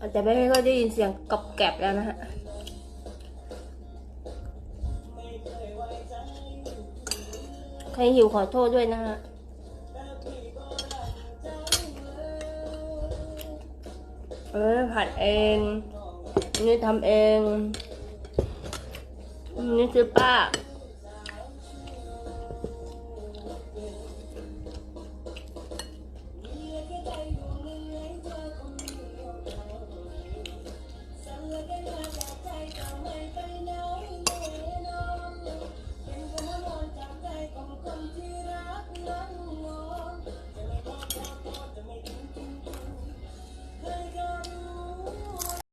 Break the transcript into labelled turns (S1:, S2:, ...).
S1: อาจจะไม่ค่อยได้ยินเสียงกรอบแกรบแล้วนะฮะใครหิวขอโทษด้วยนะฮะเออผัดเอง นี่ทำเอง นี่ซื้อป้า